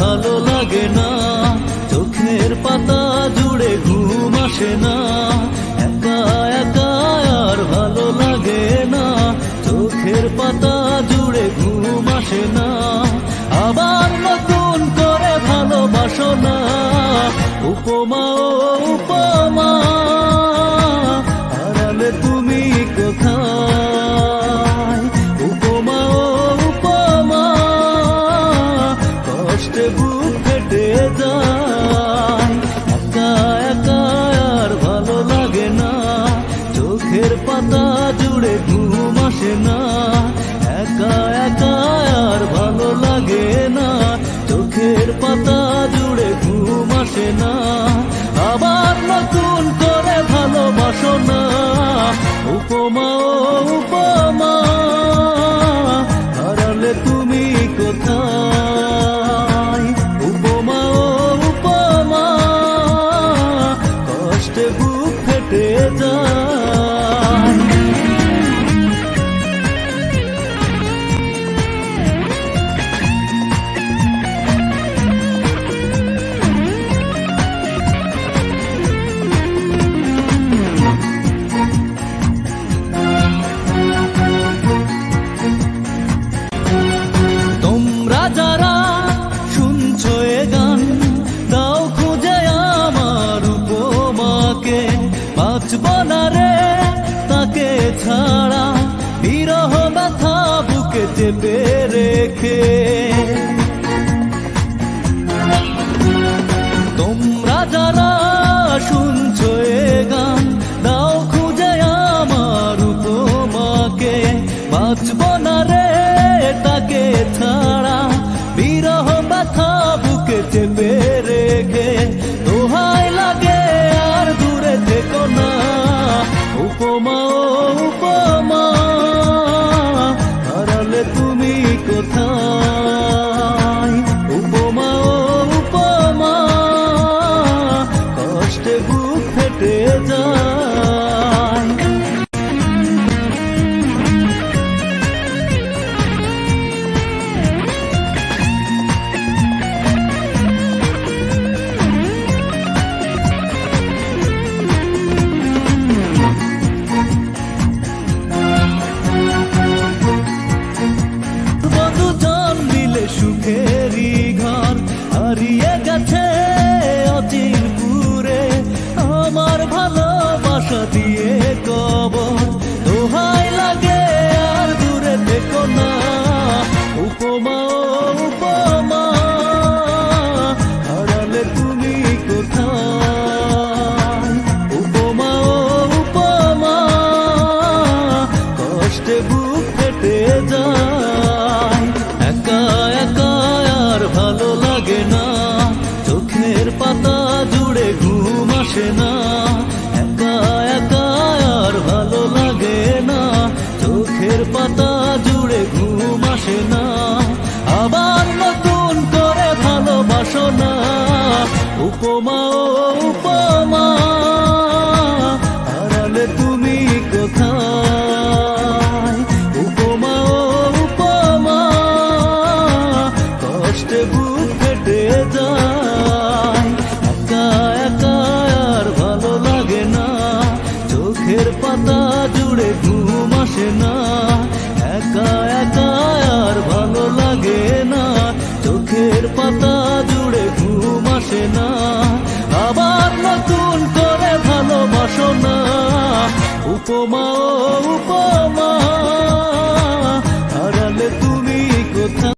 ভালো লাগে না। চোখের পাতা জুড়ে ঘুম আসে না। বুক ফেটে যায়। একা একা আর ভালো লাগে না। চোখের পাতা জুড়ে বুক ফেটে যায়। চেপে রেখে। তোমরা যারা শুনছো এ গান, দাও খুঁজে আমার উপমাকে। বাঁচব না রে তাকে ছাড়া, বিরহ ব্যথা বুকে চেপে রেখে ভালোবাসা দিয়ে কবর দোহাই লাগে আর দূরে দেখো না। উপমা উপমা উপমা যায়। আর ভালো লাগে না পাতা জুড়ে ঘুম আসে না। পাতা জুড়ে ঘুম আসে না। আবার নতুন করে ভালোবাসো না। উপমা উপমা fumar o povo.